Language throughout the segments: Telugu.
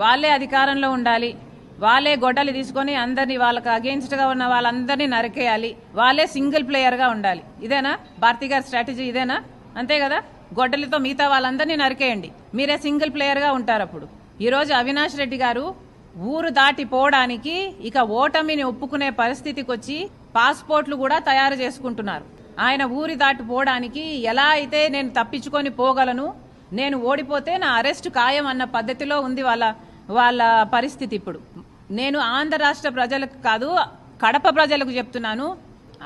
వాళ్ళే అధికారంలో ఉండాలి. వాళ్ళే గొడ్డలు తీసుకొని అందరినీ వాళ్ళకి against ఉన్న వాళ్ళందరినీ నరికేయాలి. వాళ్ళే సింగిల్ ప్లేయర్గా ఉండాలి. ఇదేనా? భారతి గారి స్ట్రాటజీ ఇదేనా? అంతే కదా? గొడ్డలితో మిగతా వాళ్ళందరినీ నరికేయండి. మీరే సింగిల్ ప్లేయర్గా ఉంటారు అప్పుడు. ఈరోజు అవినాష్ రెడ్డి గారు ఊరు దాటి పోవడానికి ఇక ఓటమిని ఒప్పుకునే పరిస్థితికి వచ్చి పాస్పోర్ట్లు కూడా తయారు చేసుకుంటున్నారు. ఆయన ఊరి దాటి పోవడానికి ఎలా అయితే నేను తప్పించుకొని పోగలను నేను ఓడిపోతే నా అరెస్ట్ ఖాయం అన్న పద్ధతిలో ఉంది వాళ్ళ వాళ్ళ పరిస్థితి ఇప్పుడు. నేను ఆంధ్ర రాష్ట్ర ప్రజలకు కాదు కడప ప్రజలకు చెప్తున్నాను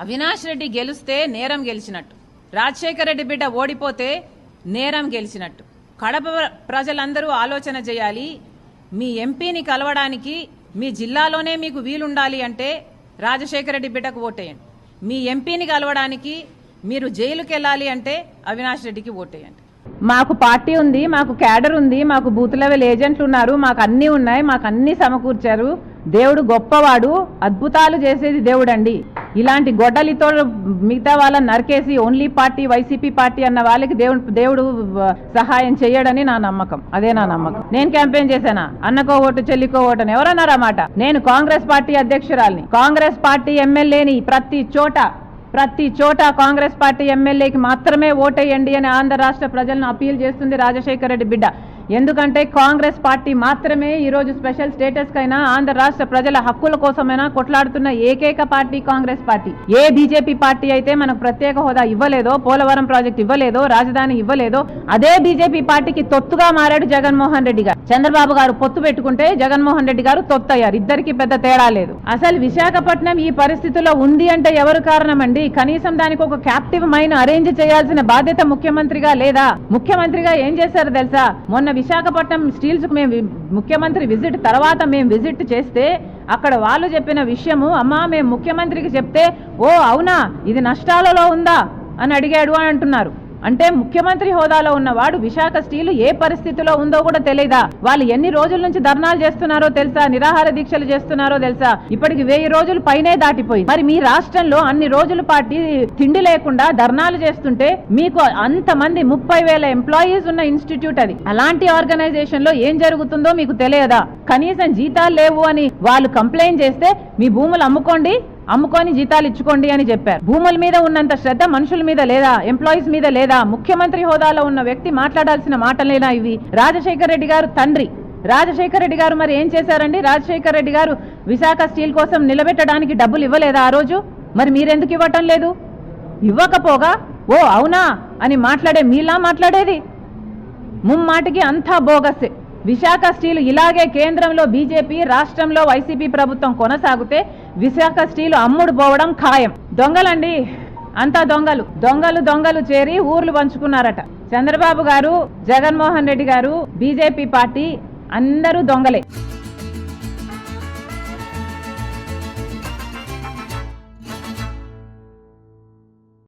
అవినాష్ రెడ్డి గెలిస్తే నేరం గెలిచినట్టు. రాజశేఖర రెడ్డి బిడ్డ ఓడిపోతే నేరం గెలిచినట్టు. కడప ప్రజలందరూ ఆలోచన చేయాలి మీ ఎంపీని కలవడానికి మీ జిల్లాలోనే మీకు వీలుండాలి అంటే రాజశేఖర రెడ్డి బిడ్డకు ఓటేయండి. మీ ఎంపీని కలవడానికి మీరు జైలుకి వెళ్ళాలి అంటే అవినాష్ రెడ్డికి ఓటేయండి. మాకు పార్టీ ఉంది మాకు క్యాడర్ ఉంది మాకు బూత్ లెవెల్ ఏజెంట్లు ఉన్నారు మాకు అన్నీ ఉన్నాయి మాకు అన్నీ సమకూర్చారు. దేవుడు గొప్పవాడు అద్భుతాలు చేసేది దేవుడండి. ఇలాంటి గొడ్డలితో మిగతా వాళ్ళని నరికేసి ఓన్లీ పార్టీ వైసీపీ పార్టీ అన్న వాళ్ళకి దేవుడు దేవుడు సహాయం చేయడని నా నమ్మకం. అదే నా నమ్మకం. నేను క్యాంపెయిన్ చేశానా? అన్నకో ఓటు చెల్లికో ఓటు అని ఎవరన్నారా మాట నేను కాంగ్రెస్ పార్టీ అధ్యక్షురాల్ని. కాంగ్రెస్ పార్టీ ఎమ్మెల్యేని ప్రతి చోట ప్రతి చోట కాంగ్రెస్ పార్టీ ఎమ్మెల్యేకి మాత్రమే ఓటేయండి అని ఆంధ్ర రాష్ట్ర ప్రజలను అప్పీల్ చేస్తుంది రాజశేఖర రెడ్డి బిడ్డ. ఎందుకంటే కాంగ్రెస్ పార్టీ మాత్రమే ఈరోజు స్పెషల్ స్టేటస్ కైనా ఆంధ్ర రాష్ట్ర ప్రజల హక్కుల కోసమైనా కొట్లాడుతున్న ఏకైక పార్టీ కాంగ్రెస్ పార్టీ. ఏ బీజేపీ పార్టీ అయితే మనకు ప్రత్యేక హోదా ఇవ్వలేదో పోలవరం ప్రాజెక్ట్ ఇవ్వలేదో రాజధాని ఇవ్వలేదో అదే బీజేపీ పార్టీకి తొత్తుగా మారాడు జగన్మోహన్ రెడ్డి గారు. చంద్రబాబు గారు పొత్తు పెట్టుకుంటే జగన్మోహన్ రెడ్డి గారు తొత్తయ్యారు. ఇద్దరికి పెద్ద తేడా లేదు. అసలు విశాఖపట్నం ఈ పరిస్థితిలో ఉంది అంటే ఎవరు కారణమండి? కనీసం దానికి ఒక క్యాప్టివ్ మైన్ అరేంజ్ చేయాల్సిన బాధ్యత ముఖ్యమంత్రిగా లేదా? ముఖ్యమంత్రిగా ఏం చేశారు తెలుసా? మొన్న విశాఖపట్నం స్టీల్స్ మేము ముఖ్యమంత్రి విజిట్ తర్వాత మేము విజిట్ చేస్తే అక్కడ వాళ్ళు చెప్పిన విషయము అమ్మా మేము ముఖ్యమంత్రికి చెప్తే ఓ అవునా? ఇది నష్టాలలో ఉందా? అని అడిగాడు అని అంటున్నారు. అంటే ముఖ్యమంత్రి హోదాలో ఉన్నవాడు విశాఖ స్టీల్ ఏ పరిస్థితిలో ఉందో కూడా తెలియదా వాళ్ళు ఎన్ని రోజుల నుంచి ధర్నాలు చేస్తున్నారో తెలుసా? నిరాహార దీక్షలు చేస్తున్నారో తెలుసా? ఇప్పటికి వెయ్యి రోజులు పైనే దాటిపోయి మరి మీ రాష్ట్రంలో అన్ని రోజుల పాటి తిండి లేకుండా ధర్నాలు చేస్తుంటే మీకు అంతమంది ముప్పై వేల ఎంప్లాయీస్ ఉన్న ఇన్స్టిట్యూట్ అది. అలాంటి ఆర్గనైజేషన్లో ఏం జరుగుతుందో మీకు తెలియదా? కనీసం జీతాలు లేవు అని వాళ్ళు కంప్లైంట్ చేస్తే మీ భూములు అమ్ముకోండి అమ్ముకొని జీతాలు ఇచ్చుకోండి అని చెప్పారు. భూముల మీద ఉన్నంత శ్రద్ధ మనుషుల మీద లేదా ఎంప్లాయీస్ మీద లేదా ముఖ్యమంత్రి హోదాలో ఉన్న వ్యక్తి మాట్లాడాల్సిన మాటలేనా ఇవి? రాజశేఖర్ రెడ్డి గారు తండ్రి. రాజశేఖర్ రెడ్డి గారు మరి ఏం చేశారండి? రాజశేఖర్ రెడ్డి గారు విశాఖ స్టీల్ కోసం నిలబెట్టడానికి డబ్బులు ఇవ్వలేదా ఆ రోజు? మరి మీరెందుకు ఇవ్వటం లేదు? ఇవ్వకపోగా? ఓ అవునా? అని మాట్లాడే మీలా మాట్లాడేది? ముమ్మాటికి అంతా బోగస్సే విశాఖ స్టీలు ఇలాగే కేంద్రంలో బీజేపీ రాష్ట్రంలో వైసీపీ ప్రభుత్వం కొనసాగితే విశాఖ స్టీలు అమ్ముడు పోవడం ఖాయం. దొంగలండి. అంతా దొంగలు. దొంగలు దొంగలు చేరి ఊర్లు పంచుకున్నారట. చంద్రబాబు గారు జగన్మోహన్ రెడ్డి గారు బీజేపీ పార్టీ అందరూ దొంగలే.